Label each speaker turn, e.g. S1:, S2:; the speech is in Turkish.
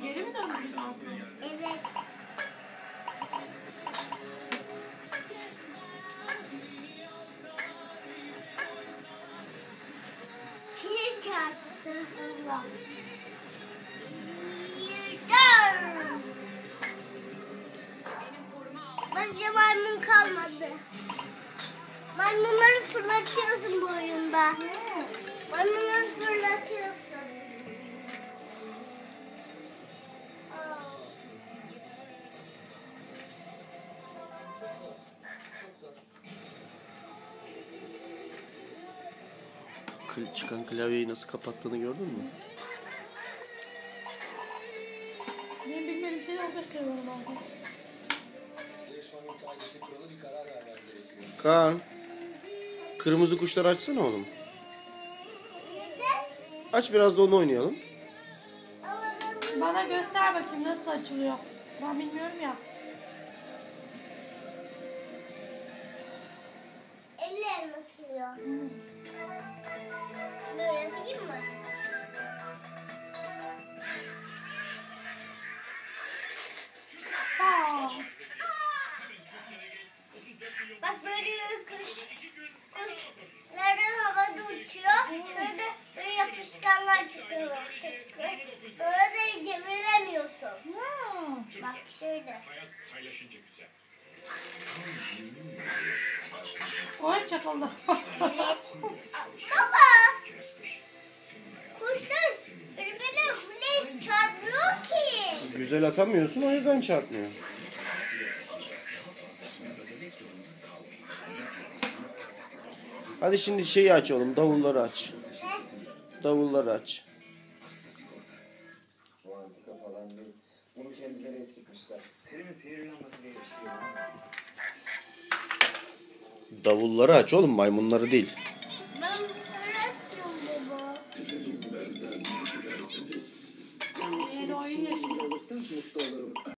S1: Bartu?
S2: Evet. Fil çarptı. Yürüdüm. Başka maymun kalmadı. Maymunları fırlatıyorsun bu oyunda. Maymunları
S3: Çıkan klavyeyi nasıl kapattığını gördün mü?
S1: Benim bilmediğim şeyler gösteriyorum bazen.
S3: Kaan. Kırmızı kuşları açsana oğlum. Aç biraz da onu oynayalım.
S1: Bana göster bakayım nasıl açılıyor. Ben bilmiyorum ya.
S2: Ellerim açılıyor. Böyle yapayım mı?
S1: Aa,
S2: Bak böyle kuş, kuşlardan havada uçuyor. Sonra da böyle yapışkanlar çıkıyor. Sonra da deviremiyorsun.
S1: hmm.
S2: Bak şöyle.
S4: Paylaşınca güzel.
S1: Oy çakıldı.
S2: Baba kuşlar birbirine bile çarpıyor ki.
S3: Güzel atamıyorsun o yüzden çarpmıyor. Hadi şimdi şeyi aç oğlum. Davulları aç. Davulları aç.
S5: Falan değil. Bunu kendileri eskitmişler. Serimin seyirlenmesi diye bir şey yok.
S3: Davulları aç oğlum maymunları değil.
S2: Ben baba.
S5: Mutlu olurum.